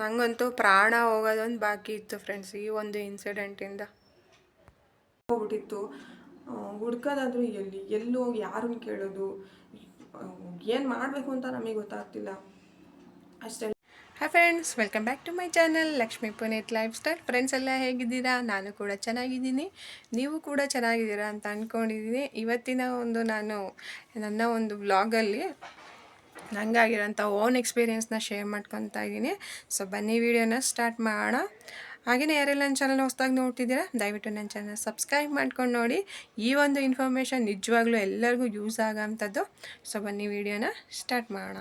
ನಂಗಂತೂ ಪ್ರಾಣ ಹೋಗೋದೊಂದು ಬಾಕಿ ಇತ್ತು ಫ್ರೆಂಡ್ಸ್ ಈ ಒಂದು ಇನ್ಸಿಡೆಂಟಿಂದ ಹೋಗ್ಬಿಟ್ಟಿತ್ತು. ಹುಡ್ಕೋದಾದ್ರೂ ಎಲ್ಲಿ? ಎಲ್ಲಿ ಹೋಗಿ ಯಾರನ್ನ ಕೇಳೋದು? ಏನು ಮಾಡಬೇಕು ಅಂತ ನಮಗೆ ಗೊತ್ತಾಗ್ತಿಲ್ಲ. ಅಷ್ಟೇ. Hi friends welcome back to my channel Lakshmi Puneeth lifestyle friends ಎಲ್ಲ ಹೇಗಿದ್ದೀರಾ? ನಾನು ಕೂಡ ಚೆನ್ನಾಗಿದ್ದೀನಿ. ನೀವು ಕೂಡ ಚೆನ್ನಾಗಿದ್ದೀರಾ ಅಂತ ಅಂದ್ಕೊಂಡಿದ್ದೀನಿ ಇವತ್ತಿನ ಒಂದು ನಾನು ನನ್ನ ಒಂದು ವ್ಲಾಗಲ್ಲಿ ನನಗಾಗಿರೋಂಥ ಓನ್ ಎಕ್ಸ್ಪೀರಿಯೆನ್ಸ್ನ ಶೇರ್ ಮಾಡ್ಕೊತಾ ಇದ್ದೀನಿ. ಸೊ ಬನ್ನಿ ವಿಡಿಯೋನ ಸ್ಟಾರ್ಟ್ ಮಾಡೋಣ. ಹಾಗೆಯೇ ಯಾರೆಲ್ಲ ನನ್ನ ಚಾನಲ್ ಹೊಸ್ದಾಗಿ ನೋಡ್ತಿದ್ದೀರಾ, ದಯವಿಟ್ಟು ನನ್ನ ಚಾನಲ್ ಸಬ್ಸ್ಕ್ರೈಬ್ ಮಾಡ್ಕೊಂಡು ನೋಡಿ. ಈ ಒಂದು ಇನ್ಫಾರ್ಮೇಷನ್ ನಿಜವಾಗ್ಲೂ ಎಲ್ಲರಿಗೂ ಯೂಸ್ ಆಗೋಂಥದ್ದು. ಸೊ ಬನ್ನಿ ವಿಡಿಯೋನ ಸ್ಟಾರ್ಟ್ ಮಾಡೋಣ.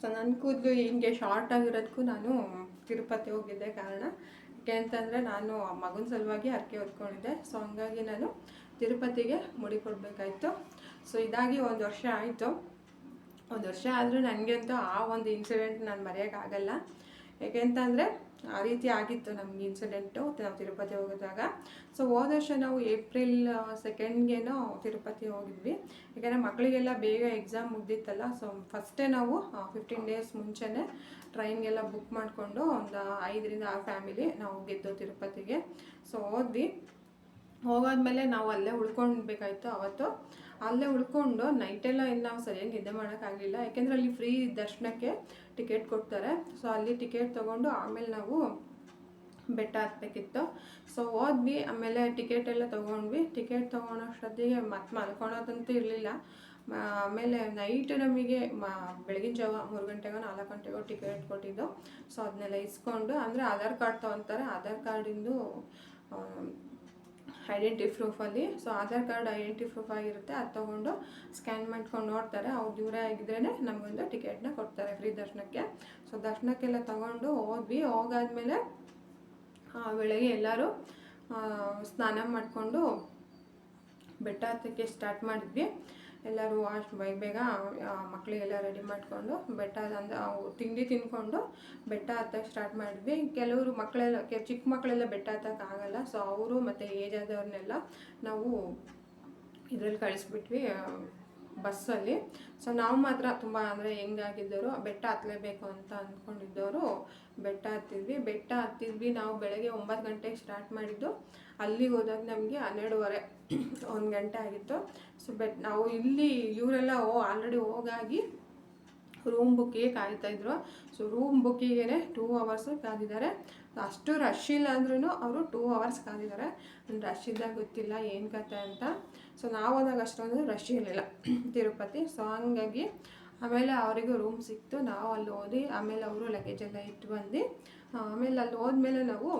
ಸೊ ನನ್ನ ಕೂದಲು ಹಿಂಗೆ ಶಾರ್ಟ್ ಆಗಿರೋದಕ್ಕೂ ನಾನು ತಿರುಪತಿ ಹೋಗಿದ್ದೆ ಕಾರಣ. ಯಾಕೆ ಅಂತಂದರೆ ನಾನು ಮಗನ ಸಲುವಾಗಿ ಹರಕೆ ಹೊತ್ಕೊಂಡಿದ್ದೆ. ಸೊ ಹಂಗಾಗಿ ನಾನು ತಿರುಪತಿಗೆ ಮುಡಿ ಕೊಡಬೇಕಾಯ್ತು ಸೊ ಇದಾಗಿ ಒಂದು ವರ್ಷ ಆಯಿತು. ಒಂದು ವರ್ಷ ಆದರೂ ನನಗಂತೂ ಆ ಒಂದು ಇನ್ಸಿಡೆಂಟ್ ನಾನು ಮರೆಯೋಕ್ಕಾಗಲ್ಲ ಯಾಕೆಂತಂದರೆ ಆ ರೀತಿ ಆಗಿತ್ತು ನಮ್ಗೆ ಇನ್ಸಿಡೆಂಟು ನಾವು ತಿರುಪತಿ ಹೋಗಿದಾಗ ಸೊ ಹೋದ ವರ್ಷ ನಾವು ಏಪ್ರಿಲ್ ಸೆಕೆಂಡ್ಗೇನೋ ತಿರುಪತಿ ಹೋಗಿದ್ವಿ. ಯಾಕೆಂದರೆ ಮಕ್ಕಳಿಗೆಲ್ಲ ಬೇಗ ಎಕ್ಸಾಮ್ ಮುಗ್ದಿತ್ತಲ್ಲ ಸೊ ಫಸ್ಟೇ ನಾವು ಫಿಫ್ಟೀನ್ ಡೇಸ್ ಮುಂಚೆನೇ ಟ್ರೈನ್ಗೆಲ್ಲ ಬುಕ್ ಮಾಡಿಕೊಂಡು ಒಂದು ಐದರಿಂದ ಆರು ಫ್ಯಾಮಿಲಿ ನಾವು ಹೋಗಿದ್ದು ತಿರುಪತಿಗೆ. ಸೊ ಹೋದ್ವಿ. ಹೋಗಾದ್ಮೇಲೆ ನಾವು ಅಲ್ಲೇ ಉಳ್ಕೊಳ್ಬೇಕಾಯ್ತು ಅವತ್ತು. ಅಲ್ಲೇ ಉಳ್ಕೊಂಡು ನೈಟೆಲ್ಲ ಇನ್ನು ನಾವು ಸರಿಯಾಗಿ ನಿದ್ದೆ ಮಾಡೋಕ್ಕಾಗಲಿಲ್ಲ ಯಾಕೆಂದರೆ ಅಲ್ಲಿ ಫ್ರೀ ದರ್ಶನಕ್ಕೆ ಟಿಕೆಟ್ ಕೊಡ್ತಾರೆ. ಸೊ ಅಲ್ಲಿ ಟಿಕೆಟ್ ತೊಗೊಂಡು ಆಮೇಲೆ ನಾವು ಬೆಟ್ಟ ಹತ್ಬೇಕಿತ್ತು. ಸೊ ಹೋದ್ವಿ. ಆಮೇಲೆ ಟಿಕೆಟ್ ಎಲ್ಲ ತೊಗೊಂಡ್ವಿ. ಟಿಕೆಟ್ ತೊಗೊಳೋಷ್ಟೊತ್ತಿಗೆ ಮತ್ತೆ ಮಲ್ಕೊಳೋದಂತೂ ಇರಲಿಲ್ಲ. ಆಮೇಲೆ ನೈಟ್ ನಮಗೆ ಮಾ, ಬೆಳಗಿನ ಜಾವ ಮೂರು ಗಂಟೆಗೋ ನಾಲ್ಕು ಗಂಟೆಗೋ ಟಿಕೆಟ್ ಕೊಟ್ಟಿದ್ದು. ಸೊ ಅದನ್ನೆಲ್ಲ ಇಸ್ಕೊಂಡು ಅಂದರೆ ಆಧಾರ್ ಕಾರ್ಡ್ ತೊಗೊತಾರೆ. ಆಧಾರ್ ಕಾರ್ಡಿಂದು identity ಪ್ರೂಫಲ್ಲಿ so Aadhaar card identity proof ಆಗಿರುತ್ತೆ. ಅದು ತೊಗೊಂಡು ಸ್ಕ್ಯಾನ್ ಮಾಡ್ಕೊಂಡು ನೋಡ್ತಾರೆ. ಅವ್ರು ದೂರ ಆಗಿದ್ರೇ ನಮಗೊಂದು ಟಿಕೆಟ್ನ ಕೊಡ್ತಾರೆ ಫ್ರೀ ದರ್ಶನಕ್ಕೆ. ಸೊ ದರ್ಶನಕ್ಕೆಲ್ಲ ತೊಗೊಂಡು ಹೋದ್ವಿ. ಹೋಗಾದ್ಮೇಲೆ ಬೆಳಗ್ಗೆ ಎಲ್ಲರೂ ಸ್ನಾನ ಮಾಡಿಕೊಂಡು ಬೆಟ್ಟ ಹತ್ತಕ್ಕೆ ಸ್ಟಾರ್ಟ್ ಮಾಡಿದ್ವಿ. ಎಲ್ಲರೂ ವಾಶ್ ಬೇಗ ಬೇಗ ಮಕ್ಕಳಿಗೆಲ್ಲ ರೆಡಿ ಮಾಡಿಕೊಂಡು ಬೆಟ್ಟ ಅಂದರೆ ತಿಂಡಿ ತಿಂದ್ಕೊಂಡು ಬೆಟ್ಟ ಹತ್ತಕ್ಕೆ ಸ್ಟಾರ್ಟ್ ಮಾಡಿದ್ವಿ. ಕೆಲವರು ಮಕ್ಕಳೆಲ್ಲ ಕೆ ಚಿಕ್ಕ ಮಕ್ಕಳೆಲ್ಲ ಬೆಟ್ಟ ಹತ್ತಕ್ಕೆ ಆಗಲ್ಲ. ಸೊ ಅವರು ಮತ್ತು ಏಜ್ ಆದವ್ರನ್ನೆಲ್ಲ ನಾವು ಇದರಲ್ಲಿ ಕಳಿಸ್ಬಿಟ್ವಿ ಬಸ್ಸಲ್ಲಿ. ಸೊ ನಾವು ಮಾತ್ರ ತುಂಬ ಅಂದರೆ ಹೆಂಗಾಗಿದ್ದರು, ಬೆಟ್ಟ ಹತ್ತಲೇಬೇಕು ಅಂತ ಅಂದ್ಕೊಂಡಿದ್ದವರು ಬೆಟ್ಟ ಹತ್ತಿದ್ವಿ. ಬೆಟ್ಟ ಹತ್ತಿದ್ವಿ, ನಾವು ಬೆಳಗ್ಗೆ ಒಂಬತ್ತು ಗಂಟೆಗೆ ಸ್ಟಾರ್ಟ್ ಮಾಡಿದ್ದು. ಅಲ್ಲಿಗೆ ಹೋದಾಗ ನಮಗೆ ಹನ್ನೆರಡುವರೆ ಒಂದು ಗಂಟೆ ಆಗಿತ್ತು. ಸೊ ಬೆಟ್ ನಾವು ಇಲ್ಲಿ ಇವರೆಲ್ಲ ಓ ಆಲ್ರೆಡಿ ಹೋಗಾಗಿ ರೂಮ್ ಬುಕ್ಕಿಗೆ ಕಾಯ್ತಾಯಿದ್ರು ಸೊ ರೂಮ್ ಬುಕ್ಕಿಗೆ ಟೂ ಅವರ್ಸ್ ಕಾದಿದ್ದಾರೆ. ಅಷ್ಟು ರಶ್ ಇಲ್ಲ ಅಂದ್ರೂ ಅವರು ಟೂ ಅವರ್ಸ್ ಕಾದಿದ್ದಾರೆ. ರಶ್ ಇದ್ದಾಗ ಗೊತ್ತಿಲ್ಲ ಏನು ಕತೆ ಅಂತ. ಸೊ ನಾವು ಹೋದಾಗ ಅಷ್ಟೊಂದು ರಶ್ ಇರಲಿಲ್ಲ ತಿರುಪತಿ. ಸೊ ಹಂಗಾಗಿ ಆಮೇಲೆ ಅವರಿಗೂ ರೂಮ್ ಸಿಕ್ತು. ನಾವು ಅಲ್ಲಿ ಓದಿ ಆಮೇಲೆ ಅವರು ಲಗೇಜ್ ಎಲ್ಲ ಇಟ್ಟು ಬಂದು ಆಮೇಲೆ ಅಲ್ಲಿ ಹೋದ್ಮೇಲೆ ನಾವು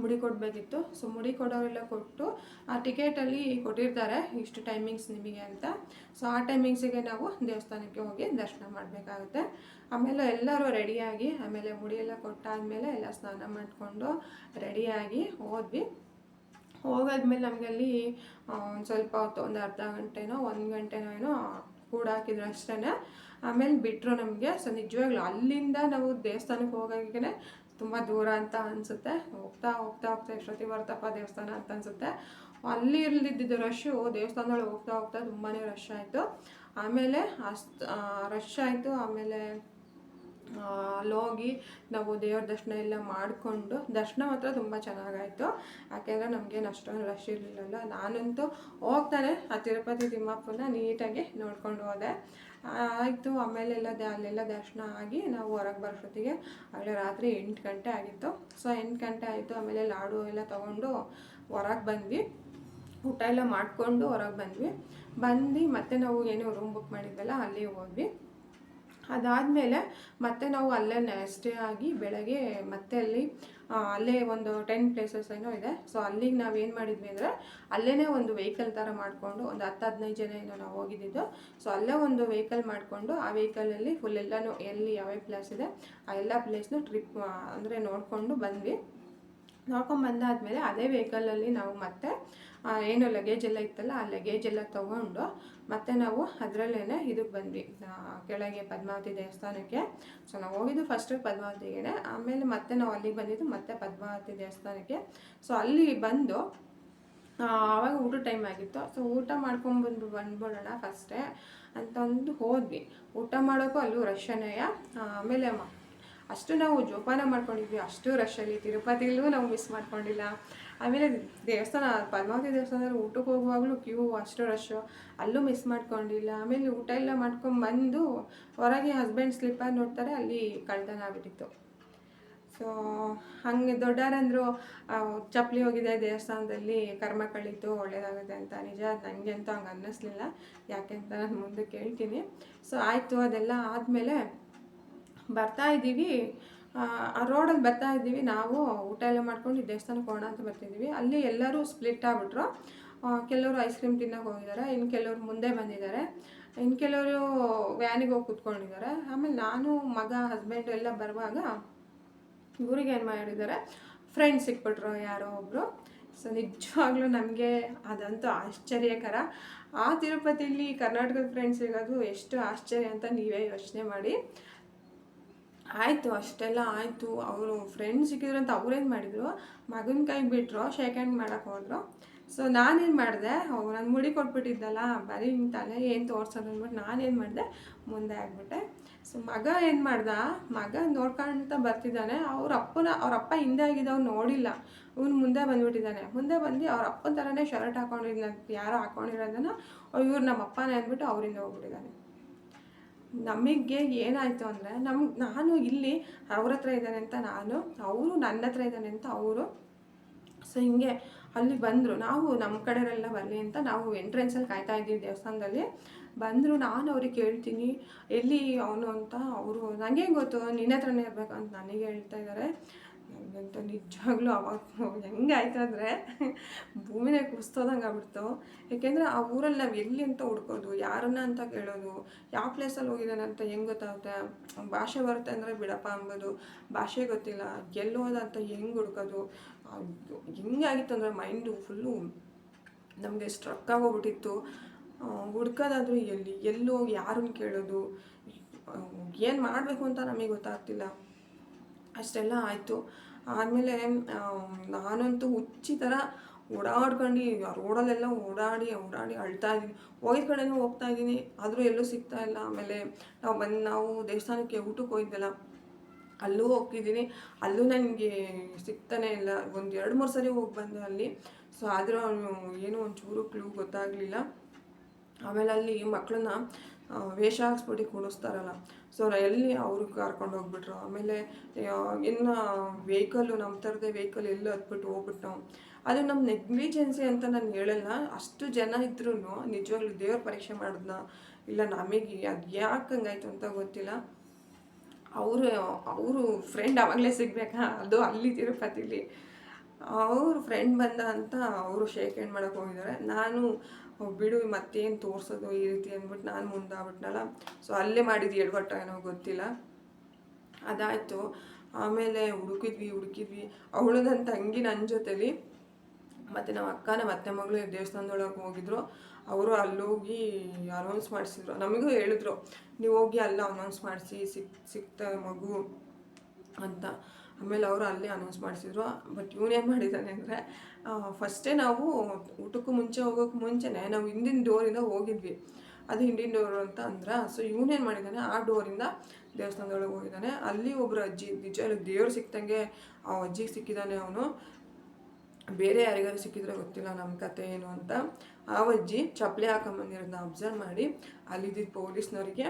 ಮುಡಿ ಕೊಡಬೇಕಿತ್ತು. ಸೊ ಮುಡಿ ಕೊಡೋರೆಲ್ಲ ಕೊಟ್ಟು ಆ ಟಿಕೆಟಲ್ಲಿ ಕೊಟ್ಟಿರ್ತಾರೆ ಇಷ್ಟು ಟೈಮಿಂಗ್ಸ್ ನಿಮಗೆ ಅಂತ. ಸೊ ಆ ಟೈಮಿಂಗ್ಸಿಗೆ ನಾವು ದೇವಸ್ಥಾನಕ್ಕೆ ಹೋಗಿ ದರ್ಶನ ಮಾಡಬೇಕಾಗುತ್ತೆ. ಆಮೇಲೆ ಎಲ್ಲರೂ ರೆಡಿಯಾಗಿ ಆಮೇಲೆ ಮುಡಿಯೆಲ್ಲ ಕೊಟ್ಟಾದಮೇಲೆ ಎಲ್ಲ ಸ್ನಾನ ಮಾಡಿಕೊಂಡು ರೆಡಿಯಾಗಿ ಹೋದ್ವಿ. ಹೋಗಾದ್ಮೇಲೆ ನಮಗೆ ಅಲ್ಲಿ ಒಂದು ಸ್ವಲ್ಪ ಹೊತ್ತು, ಒಂದು ಅರ್ಧ ಗಂಟೆನೋ, ಒಂದು ಗಂಟೆನೋ ಏನೋ ಕೂಡ ಹಾಕಿದ್ರು ಅಷ್ಟೇ ಆಮೇಲೆ ಬಿಟ್ಟರು ನಮಗೆ. ಸೊ ನಿಜವಾಗ್ಲೂ ಅಲ್ಲಿಂದ ನಾವು ದೇವಸ್ಥಾನಕ್ಕೆ ಹೋಗೋಕೆ ತುಂಬ ದೂರ ಅಂತ ಅನಿಸುತ್ತೆ. ಹೋಗ್ತಾ ಹೋಗ್ತಾ ಹೋಗ್ತಾ ಎಷ್ಟೊತ್ತಿ ಬರ್ತಪ್ಪ ದೇವಸ್ಥಾನ ಅಂತ ಅನಿಸುತ್ತೆ. ಅಲ್ಲಿ ಇರಲಿದ್ದಿದ್ದು ರಶ್ಶು ದೇವಸ್ಥಾನದೊಳಗೆ ಹೋಗ್ತಾ ಹೋಗ್ತಾ ತುಂಬಾ ರಶ್ ಆಯಿತು. ಆಮೇಲೆ ಅಷ್ಟು ರಶ್ ಆಯಿತು. ಆಮೇಲೆ ಅಲ್ಲೋಗಿ ನಾವು ದೇವ್ರ ದರ್ಶನ ಎಲ್ಲ ಮಾಡಿಕೊಂಡು, ದರ್ಶನ ಮಾತ್ರ ತುಂಬ ಚೆನ್ನಾಗಾಯಿತು. ಯಾಕೆಂದರೆ ನಮಗೇನು ಅಷ್ಟೊಂದು ರಶ್ ಇರಲಿಲ್ಲಲ್ಲ. ನಾನಂತೂ ಹೋಗ್ತಾನೆ ಆ ತಿರುಪತಿ ತಿಮ್ಮಪ್ಪನ ನೀಟಾಗಿ ನೋಡ್ಕೊಂಡು ಹೋದೆ. ಆಯಿತು, ಆಮೇಲೆಲ್ಲ ಅಲ್ಲೆಲ್ಲ ದರ್ಶನ ಆಗಿ ನಾವು ಹೊರಗೆ ಬರೋಷ್ಟೊತ್ತಿಗೆ ಆಗಲೇ ರಾತ್ರಿ ಎಂಟು ಗಂಟೆ ಆಗಿತ್ತು. ಸೊ ಎಂಟು ಗಂಟೆ ಆಯಿತು, ಆಮೇಲೆ ಲಾಡು ಎಲ್ಲ ತೊಗೊಂಡು ಹೊರಗೆ ಬಂದ್ವಿ. ಊಟ ಎಲ್ಲ ಮಾಡಿಕೊಂಡು ಹೊರಗೆ ಬಂದ್ವಿ. ಬಂದು ಮತ್ತೆ ನಾವು ಏನು ರೂಮ್ ಬುಕ್ ಮಾಡಿದ್ವಲ್ಲ, ಅಲ್ಲಿ ಹೋದ್ವಿ. ಅದಾದಮೇಲೆ ಮತ್ತೆ ನಾವು ಅಲ್ಲೇ ಸ್ಟೇ ಆಗಿ ಬೆಳಗ್ಗೆ ಮತ್ತೆ ಅಲ್ಲಿ ಅಲ್ಲೇ ಒಂದು ಟೆನ್ ಪ್ಲೇಸಸ್ ಏನೋ ಇದೆ. ಸೊ ಅಲ್ಲಿಗೆ ನಾವು ಏನು ಮಾಡಿದ್ವಿ ಅಂದರೆ ಅಲ್ಲೇ ಒಂದು ವೆಹಿಕಲ್ ಥರ ಮಾಡಿಕೊಂಡು ಒಂದು ಹತ್ತು ಹದಿನೈದು ಜನ ಏನೋ ನಾವು ಹೋಗಿದ್ದಿದ್ದು ಸೊ ಅಲ್ಲೇ ಒಂದು ವೆಹಿಕಲ್ ಮಾಡಿಕೊಂಡು ಆ ವೆಹಿಕಲಲ್ಲಿ ಫುಲ್ ಎಲ್ಲನೂ ಎಲ್ಲಿ ಯಾವ್ಯಾವ ಪ್ಲೇಸ್ ಇದೆ, ಆ ಎಲ್ಲ ಪ್ಲೇಸ್ನು ಟ್ರಿಪ್ ಅಂದರೆ ನೋಡಿಕೊಂಡು ಬಂದ್ವಿ. ನೋಡ್ಕೊಂಡು ಬಂದಾದಮೇಲೆ ಅದೇ ವೆಹಿಕಲಲ್ಲಿ ನಾವು ಮತ್ತೆ ಏನು ಲಗೇಜ್ ಎಲ್ಲ ಇತ್ತಲ್ಲ, ಆ ಲಗೇಜ್ ಎಲ್ಲ ತೊಗೊಂಡು ಮತ್ತೆ ನಾವು ಅದರಲ್ಲೇ ಇದಕ್ಕೆ ಬಂದ್ವಿ. ಕೆಳಗೆ ಪದ್ಮಾವತಿ ದೇವಸ್ಥಾನಕ್ಕೆ. ಸೊ ನಾವು ಹೋಗಿದ್ದು ಫಸ್ಟು ಪದ್ಮಾವತಿಗೆ ಆಮೇಲೆ ಮತ್ತೆ ನಾವು ಅಲ್ಲಿಗೆ ಬಂದಿದ್ದು ಮತ್ತೆ ಪದ್ಮಾವತಿ ದೇವಸ್ಥಾನಕ್ಕೆ. ಸೊ ಅಲ್ಲಿ ಬಂದು ಆವಾಗ ಊಟ ಟೈಮ್ ಆಗಿತ್ತು. ಸೊ ಊಟ ಮಾಡ್ಕೊಂಡ್ಬಂದು ಬಂದ್ಬಿಡೋಣ ಫಸ್ಟೇ ಅಂತಂದು ಹೋದ್ವಿ. ಊಟ ಮಾಡೋಕ್ಕೂ ಅಲ್ಲೂ ರಶನೆಯ ಆಮೇಲೆ ಅಷ್ಟು ನಾವು ಜೋಪಾನ ಮಾಡ್ಕೊಂಡಿದ್ವಿ. ಅಷ್ಟು ರಶಲ್ಲಿ ತಿರುಪತಿಲೂ ನಾವು ಮಿಸ್ ಮಾಡ್ಕೊಂಡಿಲ್ಲ. ಆಮೇಲೆ ದೇವಸ್ಥಾನ, ಪದ್ಮಾವತಿ ದೇವಸ್ಥಾನದಲ್ಲಿ ಊಟಕ್ಕೆ ಹೋಗುವಾಗಲೂ ಕ್ಯೂ, ಅಷ್ಟು ರಶ್ಶು ಅಲ್ಲೂ ಮಿಸ್ ಮಾಡ್ಕೊಂಡಿಲ್ಲ. ಆಮೇಲೆ ಊಟ ಎಲ್ಲ ಮಾಡ್ಕೊಂಡು ಬಂದು ಹೊರಗೆ ಹಸ್ಬೆಂಡ್ ಸ್ಲಿಪ್ಪರ್ ನೋಡ್ತಾರೆ, ಅಲ್ಲಿ ಕಳ್ತನ ಆಗಿಬಿಟ್ಟಿತ್ತು. ಸೊ ಹಂಗೆ ದೊಡ್ಡಾರಂದರು ಚಪ್ಪಲಿ ಹೋಗಿದೆ ದೇವಸ್ಥಾನದಲ್ಲಿ, ಕರ್ಮ ಕಳೀತು ಒಳ್ಳೇದಾಗುತ್ತೆ ಅಂತ. ನಿಜ ನನಗೆ ಅಂತೂ ಹಂಗೆ ಅನ್ನಿಸ್ಲಿಲ್ಲ. ಯಾಕೆ ಅಂತ ನಾನು ಮುಂದೆ ಕೇಳ್ತೀನಿ. ಸೊ ಆಯಿತು, ಅದೆಲ್ಲ ಆದಮೇಲೆ ಬರ್ತಾ ಇದ್ದೀವಿ ಆ ರೋಡಲ್ಲಿ ಬರ್ತಾ ಇದ್ದೀವಿ. ನಾವು ಊಟ ಎಲ್ಲ ಮಾಡ್ಕೊಂಡು ದೇವಸ್ಥಾನಕ್ಕೆ ಹೋಗೋಣ ಅಂತ ಬರ್ತಿದ್ದೀವಿ. ಅಲ್ಲಿ ಎಲ್ಲರೂ ಸ್ಪ್ಲಿಟ್ ಆಗಿಬಿಟ್ರು. ಕೆಲವರು ಐಸ್ ಕ್ರೀಮ್ ತಿನ್ನೋಕೆ ಹೋಗಿದ್ದಾರೆ. ಇನ್ನು ಕೆಲವರು ಮುಂದೆ ಬಂದಿದ್ದಾರೆ. ಇನ್ನು ಕೆಲವರು ವ್ಯಾನಿಗೆ ಹೋಗಿ ಕೂತ್ಕೊಂಡಿದ್ದಾರೆ. ಆಮೇಲೆ ನಾನು, ಮಗ ಹಸ್ಬೆಂಡ್ ಎಲ್ಲ ಬರುವಾಗ ಇವ್ರಿಗೆ ಏನು ಮಾಡಿದ್ದಾರೆ. ಫ್ರೆಂಡ್ಸ್ ಸಿಕ್ಬಿಟ್ರು ಯಾರೋ ಒಬ್ಬರು ಸೊ ನಿಜವಾಗ್ಲೂ ನಮಗೆ ಅದಂತೂ ಆಶ್ಚರ್ಯಕರ. ಆ ತಿರುಪತಿಯಲ್ಲಿ ಕರ್ನಾಟಕದ ಫ್ರೆಂಡ್ಸ್ ಸಿಗೋದು ಎಷ್ಟು ಆಶ್ಚರ್ಯ ಅಂತ ನೀವೇ ಯೋಚನೆ ಮಾಡಿ. ಆಯಿತು, ಅಷ್ಟೆಲ್ಲ ಆಯಿತು. ಅವರು ಫ್ರೆಂಡ್ ಸಿಕ್ಕಿದ್ರು ಅಂತ ಅವ್ರೇನು ಮಾಡಿದರು? ಮಗನ ಕೈ ಬಿಟ್ಟರು ಶೇಕ್ ಹ್ಯಾಂಡ್ ಮಾಡೋಕೆ ಹೋದರು. ಸೊ ನಾನೇನು ಮಾಡಿದೆ? ಅವ್ರು ನಾನು ಮುಡಿ ಕೊಟ್ಬಿಟ್ಟಿದ್ದಲ್ಲ, ಬರೀ ನಿಮ್ಮ ತಲೆ ಏನು ತೋರ್ಸೋದು ಅಂದ್ಬಿಟ್ಟು ನಾನೇನು ಮಾಡಿದೆ? ಮುಂದೆ ಆಗಿಬಿಟ್ಟೆ. ಸೊ ಮಗ ಏನು ಮಾಡ್ದ? ಮಗ ನೋಡ್ಕೊಂತ ಬರ್ತಿದ್ದಾನೆ. ಅವ್ರ ಅಪ್ಪನ, ಅವ್ರ ಅಪ್ಪ ಹಿಂದೆ ಆಗಿದ್ದವ್ನು ನೋಡಿಲ್ಲ. ಅವ್ನು ಮುಂದೆ ಬಂದುಬಿಟ್ಟಿದ್ದಾನೆ. ಮುಂದೆ ಬಂದು ಅವ್ರ ಅಪ್ಪನ ಥರನೇ ಶರ್ಟ್ ಹಾಕೊಂಡಿದ್ನ, ಯಾರೋ ಹಾಕೊಂಡಿರೋದನ್ನು, ಇವ್ರು ನಮ್ಮ ಅಪ್ಪನೇ ಅಂದ್ಬಿಟ್ಟು ಅವರಿಂದ ಹೋಗ್ಬಿಟ್ಟಿದ್ದಾನೆ. ನಮಗೆ ಏನಾಯಿತು ಅಂದರೆ ನಮ್ಮ ನಾನು ಇಲ್ಲಿ ಅವ್ರ ಹತ್ರ ಇದ್ದಾನೆ ಅಂತ ನಾನು, ಅವರು ನನ್ನ ಹತ್ರ ಇದ್ದಾನೆ ಅಂತ ಅವರು. ಸೊ ಹಿಂಗೆ ಅಲ್ಲಿ ಬಂದರು. ನಾವು ನಮ್ಮ ಕಡೆಯವರೆಲ್ಲ ಬರಲಿ ಅಂತ ನಾವು ಎಂಟ್ರೆನ್ಸಲ್ಲಿ ಕಾಯ್ತಾ ಇದ್ದೀವಿ ದೇವಸ್ಥಾನದಲ್ಲಿ. ಬಂದರು, ನಾನು ಅವ್ರಿಗೆ ಕೇಳ್ತೀನಿ, ಎಲ್ಲಿ ಅವನು ಅಂತ ಅವರು ನನಗೆ ಗೊತ್ತು? ನಿನ್ನ ಹತ್ರನೇ ಇರಬೇಕು ಅಂತ ನನಗೆ ಹೇಳ್ತಾ ಇದ್ದಾರೆ. ನನಗಂತೂ ನಿಜವಾಗ್ಲೂ ಅವಾಗ ಹೆಂಗಾಯ್ತು ಅಂದರೆ ಭೂಮಿನೇ ಕುಸ್ತೋದಂಗೆ ಆಗ್ಬಿಡ್ತು. ಯಾಕೆಂದರೆ ಆ ಊರಲ್ಲಿ ನಾವು ಎಲ್ಲಿ ಅಂತ ಹುಡ್ಕೋದು, ಯಾರನ್ನ ಅಂತ ಕೇಳೋದು, ಯಾವ ಪ್ಲೇಸಲ್ಲಿ ಹೋಗಿದ್ದಾನೆ ಅಂತ ಹೆಂಗೆ ಗೊತ್ತಾಗುತ್ತೆ? ಭಾಷೆ ಬರುತ್ತೆ ಅಂದರೆ ಬಿಡಪ್ಪ ಅಂಬೋದು. ಭಾಷೆ ಗೊತ್ತಿಲ್ಲ, ಎಲ್ಲಿ ಹೋದ ಅಂತ ಹೆಂಗೆ ಹುಡ್ಕೋದು? ಹೆಂಗಾಗಿತ್ತು ಅಂದರೆ ಮೈಂಡು ಫುಲ್ಲು ನಮಗೆ ಸ್ಟ್ರಕ್ ಆಗೋಗ್ಬಿಟ್ಟಿತ್ತು. ಹುಡ್ಕೋದಾದ್ರೂ ಎಲ್ಲಿ, ಎಲ್ಲೋ ಯಾರನ್ನು ಕೇಳೋದು? ಏನು ಮಾಡಬೇಕು ಅಂತ ನಮಗೆ ಗೊತ್ತಾಗ್ತಿಲ್ಲ. ಅಷ್ಟೆಲ್ಲ ಆಯಿತು. ಆಮೇಲೆ ನಾನಂತೂ ಹುಚ್ಚಿ ಥರ ಓಡಾಡ್ಕೊಂಡು ರೋಡಲ್ಲೆಲ್ಲ ಓಡಾಡಿ ಓಡಾಡಿ ಅಳ್ತಾ ಇದ್ದೀನಿ. ಹೋಗಿದ ಕಡೆನೂ ಹೋಗ್ತಾ ಇದ್ದೀನಿ, ಆದರೂ ಎಲ್ಲೂ ಸಿಗ್ತಾ ಇಲ್ಲ. ಆಮೇಲೆ ನಾವು ಬಂದು, ನಾವು ದೇವಸ್ಥಾನಕ್ಕೆ ಊಟಕ್ಕೆ ಹೋಗಿದ್ದೆಲ್ಲ ಅಲ್ಲೂ ಹೋಗ್ತಿದ್ದೀನಿ. ಅಲ್ಲೂ ನನಗೆ ಸಿಗ್ತಾನೆ ಇಲ್ಲ. ಒಂದು ಎರಡು, ಮೂರು ಸರಿ ಹೋಗಿ ಬಂದೆ ಅಲ್ಲಿ. ಸೊ ಆದರೂ ಅವನು ಏನೋ ಒಂಚೂರು ಕ್ಲೂ ಗೊತ್ತಾಗಲಿಲ್ಲ. ಆಮೇಲೆ ಅಲ್ಲಿ ಮಕ್ಕಳನ್ನ ವೇಷ ಹಾಕ್ಸ್ಬಿಟ್ಟು ಕುಣಿಸ್ತಾರಲ್ಲ ಸೊ ಎಲ್ಲಿ ಅವರು ಕರ್ಕೊಂಡು ಹೋಗ್ಬಿಟ್ರು? ಆಮೇಲೆ ಇನ್ನು ವೆಹಿಕಲ್ಲು ನಮ್ಮ ಥರದೇ ವೆಹಿಕಲ್ ಎಲ್ಲಿ ಹತ್ಬಿಟ್ಟು ಹೋಗ್ಬಿಟ್ಟು ಅದು ನಮ್ಮ ನೆಗ್ಲಿಜೆನ್ಸಿ ಅಂತ ನಾನು ಹೇಳಲ್ಲ. ಅಷ್ಟು ಜನ ಇದ್ರೂ ನಿಜವಾಗ್ಲೂ ದೇವ್ರ ಪರೀಕ್ಷೆ ಮಾಡಿದ್ನ? ಇಲ್ಲ, ನಮಗೆ ಅದು ಯಾಕೆ ಹಂಗಾಯ್ತು ಅಂತ ಗೊತ್ತಿಲ್ಲ. ಅವರು ಅವರು ಫ್ರೆಂಡ್ ಆವಾಗಲೇ ಸಿಗಬೇಕಾ? ಅದು ಅಲ್ಲಿ ತಿರುಪತಿಲಿ ಅವರು ಫ್ರೆಂಡ್ ಬಂದ ಅಂತ ಅವರು ಶೇಕ್ ಹ್ಯಾಂಡ್ ಮಾಡೋಕೆ ಹೋಗಿದ್ದಾರೆ. ನಾನು ಬಿಡು, ಮತ್ತೇನು ತೋರಿಸೋದು ಈ ರೀತಿ ಅಂದ್ಬಿಟ್ಟು ನಾನು ಮುಂದಾಗ್ಬಿಟ್ನಲ್ಲ? ಸೊ ಅಲ್ಲೇ ಮಾಡಿದ್ದು ಎಡವಟ್ಟ ಏನೋ ಗೊತ್ತಿಲ್ಲ. ಅದಾಯಿತು. ಆಮೇಲೆ ಹುಡುಕಿದ್ವಿ ಹುಡುಕಿದ್ವಿ. ಅವಳು ನನ್ನ ತಂಗಿ ನನ್ನ ಜೊತೆಲಿ. ಮತ್ತು ನಮ್ಮ ಅಕ್ಕನ ಮತ್ತೆ ಮಗಳು ದೇವಸ್ಥಾನದೊಳಗೆ ಹೋಗಿದ್ರು. ಅವರು ಅಲ್ಲೋಗಿ ಅನೌನ್ಸ್ ಮಾಡಿಸಿದ್ರು. ನಮಗೂ ಹೇಳಿದ್ರು, ನೀವು ಹೋಗಿ ಅಲ್ಲ ಅನೌನ್ಸ್ ಮಾಡಿಸಿ, ಸಿಕ್, ಸಿಕ್ತ ಮಗು ಅಂತ. ಆಮೇಲೆ ಅವರು ಅಲ್ಲೇ ಅನೌನ್ಸ್ ಮಾಡಿಸಿದ್ರು. ಬಟ್ ಇವನೇನು ಮಾಡಿದ್ದಾನೆ ಅಂದರೆ ಫಸ್ಟೇ ನಾವು ಊಟಕ್ಕೂ ಮುಂಚೆ ಹೋಗೋಕ್ಕೆ ಮುಂಚೆನೇ ನಾವು ಹಿಂದಿನ ಡೋರಿಂದ ಹೋಗಿದ್ವಿ. ಅದು ಹಿಂದಿನ ಡೋರ್ ಅಂತ ಅಂದ್ರೆ ಸೊ ಇವನೇನು ಮಾಡಿದ್ದಾನೆ ಆ ಡೋರಿಂದ ದೇವಸ್ಥಾನದೊಳಗೆ ಹೋಗಿದ್ದಾನೆ ಅಲ್ಲಿ ಒಬ್ಬರು ಅಜ್ಜಿ ನಿಜ ದೇವ್ರು ಸಿಕ್ತಂಗೆ ಆ ಅಜ್ಜಿಗೆ ಸಿಕ್ಕಿದ್ದಾನೆ ಅವನು. ಬೇರೆ ಯಾರಿಗಾರು ಸಿಕ್ಕಿದ್ರೆ ಗೊತ್ತಿಲ್ಲ ನಮ್ಮ ಕತೆ ಏನು ಅಂತ. ಆ ಅಜ್ಜಿ ಚಪ್ಪಲಿ ಹಾಕೊಂಬಂದಿರೋದನ್ನ ಅಬ್ಸರ್ವ್ ಮಾಡಿ ಅಲ್ಲಿದ್ದ ಪೊಲೀಸ್ನವರಿಗೆ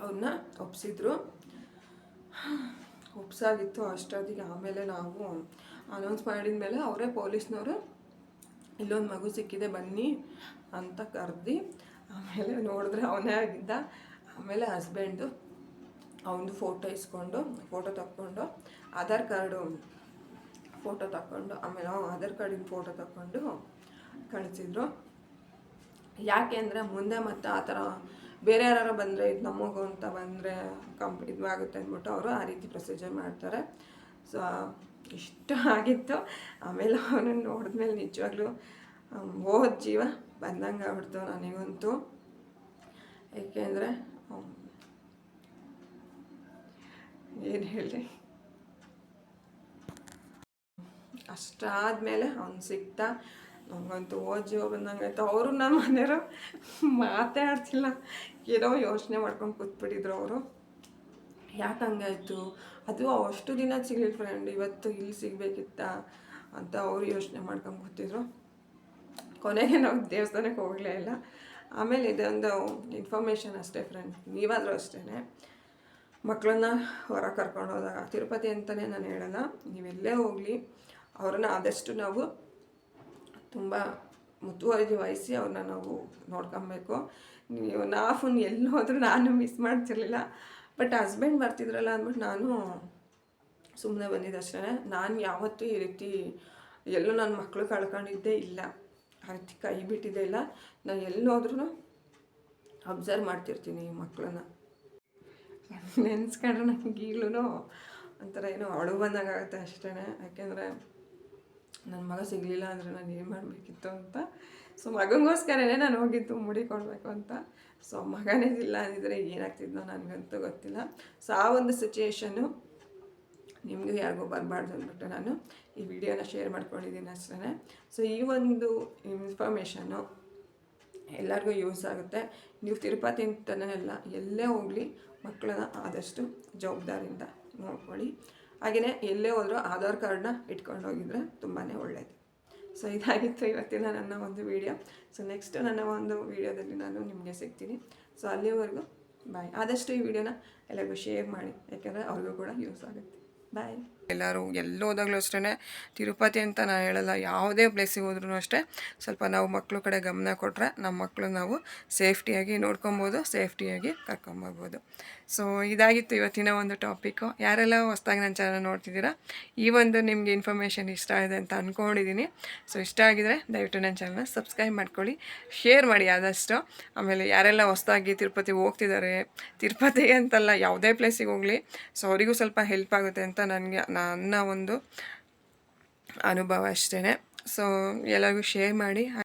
ಅವ್ರನ್ನ ಒಪ್ಸಿದ್ರು. ಒಪ್ಸಾಗಿತ್ತು ಅಷ್ಟೊತ್ತಿಗೆ ಆಮೇಲೆ ನಾವು ಅನೌನ್ಸ್ ಮಾಡಿದ ಮೇಲೆ ಅವರೇ ಪೊಲೀಸ್ನವರು, ಇಲ್ಲೊಂದು ಮಗು ಸಿಕ್ಕಿದೆ ಬನ್ನಿ ಅಂತ ಕರೆದು, ಆಮೇಲೆ ನೋಡಿದ್ರೆ ಅವನೇ ಆಗಿದ್ದ. ಆಮೇಲೆ ಹಸ್ಬೆಂಡು ಅವನದು ಫೋಟೋ ಇಸ್ಕೊಂಡು ಫೋಟೋ ತಕ್ಕೊಂಡು ಆಧಾರ್ ಕಾರ್ಡು ಫೋಟೋ ತಕ್ಕೊಂಡು, ಆಮೇಲೆ ಆಧಾರ್ ಕಾರ್ಡಿನ ಫೋಟೋ ತಕ್ಕೊಂಡು ಕಳಿಸಿದ್ರು. ಯಾಕೆ ಅಂದರೆ ಮುಂದೆ ಮತ್ತೆ ಆ ಥರ ಬೇರೆ ಯಾರು ಬಂದರೆ ಇದು ನಮಗೂ ಅಂತ ಬಂದರೆ ಕಂಪ್, ಇದು ಆಗುತ್ತೆ ಅಂದ್ಬಿಟ್ಟು ಅವರು ಆ ರೀತಿ ಪ್ರೊಸೀಜರ್ ಮಾಡ್ತಾರೆ. ಸೊ ಇಷ್ಟು ಆಗಿತ್ತು. ಆಮೇಲೆ ಅವನನ್ನು ನೋಡಿದ್ಮೇಲೆ ನಿಜವಾಗ್ಲೂ ಹೋದ ಜೀವ ಬಂದಂಗೆ ಆಗ್ಬಿಡ್ತು ನನಗಂತೂ. ಏಕೆಂದರೆ ಏನು ಹೇಳಿ ಅಷ್ಟಾದಮೇಲೆ ಅವ್ನು ಸಿಕ್ತಾ ನಮಗಂತೂ ಓ ಜೀವ ಬಂದಂಗಾಯ್ತು ಅವರು ನನ್ನ ಮನೆಯವರು ಮಾತಾಡ್ತಿಲ್ಲ. ಏನೋ ಯೋಚನೆ ಮಾಡ್ಕೊಂಡು ಕೂತ್ಬಿಟ್ಟಿದ್ರು ಅವರು. ಯಾಕೆ ಹಂಗಾಯ್ತು ಅದು ಅಷ್ಟು ದಿನ ಸಿಗಲಿಲ್ಲ ಫ್ರೆಂಡ್ ಇವತ್ತು ಇಲ್ಲಿ ಸಿಗಬೇಕಿತ್ತ ಅಂತ ಅವರು ಯೋಚನೆ ಮಾಡ್ಕೊಂಡು ಕೂತಿದ್ರು. ಕೊನೆಗೆ ನಾವು ದೇವಸ್ಥಾನಕ್ಕೆ ಹೋಗಲೇ ಇಲ್ಲ. ಆಮೇಲೆ ಇದೊಂದು ಇನ್ಫಾರ್ಮೇಷನ್ ಅಷ್ಟೇ ಫ್ರೆಂಡ್ ನೀವಾದರೂ ಅಷ್ಟೇ ಮಕ್ಕಳನ್ನ ಹೊರ ಕರ್ಕೊಂಡು ಹೋದಾಗ, ತಿರುಪತಿ ಅಂತಲೇ ನಾನು ಹೇಳಲ್ಲ, ನೀವೆಲ್ಲೇ ಹೋಗಲಿ. ಅವ್ರನ್ನ ಆದಷ್ಟು ನಾವು ತುಂಬ ಮುತುವರ್ಜಿ ವಹಿಸಿ ಅವ್ರನ್ನ ನಾವು ನೋಡ್ಕೊಬೇಕು. ನೀವು ಫೋನ್ ಎಲ್ಲಿ ಹೋದರೂ ನಾನು ಮಿಸ್ ಮಾಡ್ತಿರ್ಲಿಲ್ಲ. ಬಟ್ ಹಸ್ಬೆಂಡ್ ಬರ್ತಿದ್ರಲ್ಲ ಅಂದ್ಬಿಟ್ಟು ನಾನು ಸುಮ್ಮನೆ ಬಂದಿದ್ದೆ ಅಷ್ಟೇ ನಾನು ಯಾವತ್ತೂ ಈ ರೀತಿ ಎಲ್ಲೂ ನನ್ನ ಮಕ್ಕಳು ಕಳ್ಕೊಂಡಿದ್ದೇ ಇಲ್ಲ. ಆ ರೀತಿ ಕೈ ಬಿಟ್ಟಿದ್ದೆ ಇಲ್ಲ. ನಾನು ಎಲ್ಲಿ ಹೋದ್ರೂ ಅಬ್ಸರ್ವ್ ಮಾಡ್ತಿರ್ತೀನಿ ಮಕ್ಕಳನ್ನ ನೆನೆಸ್ಕೊಂಡ್ರೆ ನನಗೆ ಈಗಲೂ ಒಂಥರ ಏನೋ ಅಳು ಬಂದಂಗಾಗುತ್ತೆ ಅಷ್ಟೇ ಯಾಕೆಂದರೆ ನನ್ನ ಮಗ ಸಿಗಲಿಲ್ಲ ಅಂದರೆ ನಾನು ಏನು ಮಾಡಬೇಕಿತ್ತು ಅಂತ. ಸೊ ಮಗನಿಗೋಸ್ಕರನೇ ನಾನು ಹೋಗಿದ್ದು ಮುಡಿ ಕೊಡಬೇಕು ಅಂತ. ಸೊ ಮಗನೇ ಇಲ್ಲ ಅಂದಿದ್ರೆ ಏನಾಗ್ತಿದ್ನೋ ನನಗಂತೂ ಗೊತ್ತಿಲ್ಲ. ಸೊ ಆ ಒಂದು ಸಿಚುಯೇಷನ್ನು ನಿಮಗೂ ಯಾರಿಗೂ ಬರಬಾರ್ದು ಅಂದ್ಬಿಟ್ಟು ನಾನು ಈ ವಿಡಿಯೋನ ಶೇರ್ ಮಾಡ್ಕೊಂಡಿದ್ದೀನಿ ಅಷ್ಟೇ ಸೊ ಈ ಒಂದು ಇನ್ಫಾರ್ಮೇಷನ್ನು ಎಲ್ಲರಿಗೂ ಯೂಸ್ ಆಗುತ್ತೆ. ನೀವು ತಿರುಪತಿ ಅಂತಲೇ ಅಲ್ಲ, ಎಲ್ಲೇ ಹೋಗಲಿ ಮಕ್ಕಳನ್ನ ಆದಷ್ಟು ಜವಾಬ್ದಾರಿಯಿಂದ ನೋಡ್ಕೊಳ್ಳಿ. ಹಾಗೆಯೇ ಎಲ್ಲೇ ಹೋದರೂ ಆಧಾರ್ ಕಾರ್ಡ್ನ ಇಟ್ಕೊಂಡು ಹೋಗಿದ್ರೆ ತುಂಬಾ ಒಳ್ಳೆಯದು ಸೊ ಇದಾಗಿತ್ತು ಇವತ್ತಿನ ನನ್ನ ಒಂದು ವಿಡಿಯೋ ಸೊ ನೆಕ್ಸ್ಟ್ ನನ್ನ ಒಂದು ವಿಡಿಯೋದಲ್ಲಿ ನಾನು ನಿಮಗೆ ಸಿಗ್ತೀನಿ. ಸೊ ಅಲ್ಲಿವರೆಗೂ ಬಾಯ್ ಆದಷ್ಟು ಈ ವಿಡಿಯೋನ ಎಲ್ಲರಿಗೂ ಶೇರ್ ಮಾಡಿ. ಯಾಕೆಂದರೆ ಅವ್ರಿಗೂ ಕೂಡ ಯೂಸ್ ಆಗುತ್ತೆ. ಬಾಯ್ ಎಲ್ಲರೂ ಎಲ್ಲೋದಾಗ್ಲೂ ಅಷ್ಟೇ ತಿರುಪತಿ ಅಂತ ನಾನು ಹೇಳಲ್ಲ, ಯಾವುದೇ ಪ್ಲೇಸಿಗೆ ಹೋದ್ರೂ ಅಷ್ಟೇ ಸ್ವಲ್ಪ ನಾವು ಮಕ್ಕಳು ಕಡೆ ಗಮನ ಕೊಟ್ಟರೆ ನಮ್ಮ ಮಕ್ಕಳು ನಾವು ಸೇಫ್ಟಿಯಾಗಿ ನೋಡ್ಕೊಬೋದು ಸೇಫ್ಟಿಯಾಗಿ ಕರ್ಕೊಂಬರ್ಬೋದು. ಸೊ ಇದಾಗಿತ್ತು ಇವತ್ತಿನ ಒಂದು ಟಾಪಿಕ್ಕು ಯಾರೆಲ್ಲ ಹೊಸ್ದಾಗಿ ನನ್ನ ಚಾನಲ್ ನೋಡ್ತಿದ್ದೀರಾ, ಈ ಒಂದು ನಿಮಗೆ ಇನ್ಫಾರ್ಮೇಷನ್ ಇಷ್ಟ ಇದೆ ಅಂತ ಅಂದ್ಕೊಂಡಿದ್ದೀನಿ ಸೊ ಇಷ್ಟ ಆಗಿದರೆ ದಯವಿಟ್ಟು ನನ್ನ ಚಾನಲ್ನ ಸಬ್ಸ್ಕ್ರೈಬ್ ಮಾಡ್ಕೊಳ್ಳಿ ಶೇರ್ ಮಾಡಿ ಆದಷ್ಟು. ಆಮೇಲೆ ಯಾರೆಲ್ಲ ಹೊಸ್ದಾಗಿ ತಿರುಪತಿ ಹೋಗ್ತಿದ್ದಾರೆ, ತಿರುಪತಿ ಅಂತಲ್ಲ ಯಾವುದೇ ಪ್ಲೇಸಿಗೆ ಹೋಗಲಿ ಸೊ ಅವರಿಗೂ ಸ್ವಲ್ಪ ಹೆಲ್ಪ್ ಆಗುತ್ತೆ ಅಂತ ನನಗೆ ನನ್ನ ಒಂದು ಅನುಭವ ಅಷ್ಟೇ ಸೊ ಎಲ್ಲರಿಗೂ ಶೇರ್ ಮಾಡಿ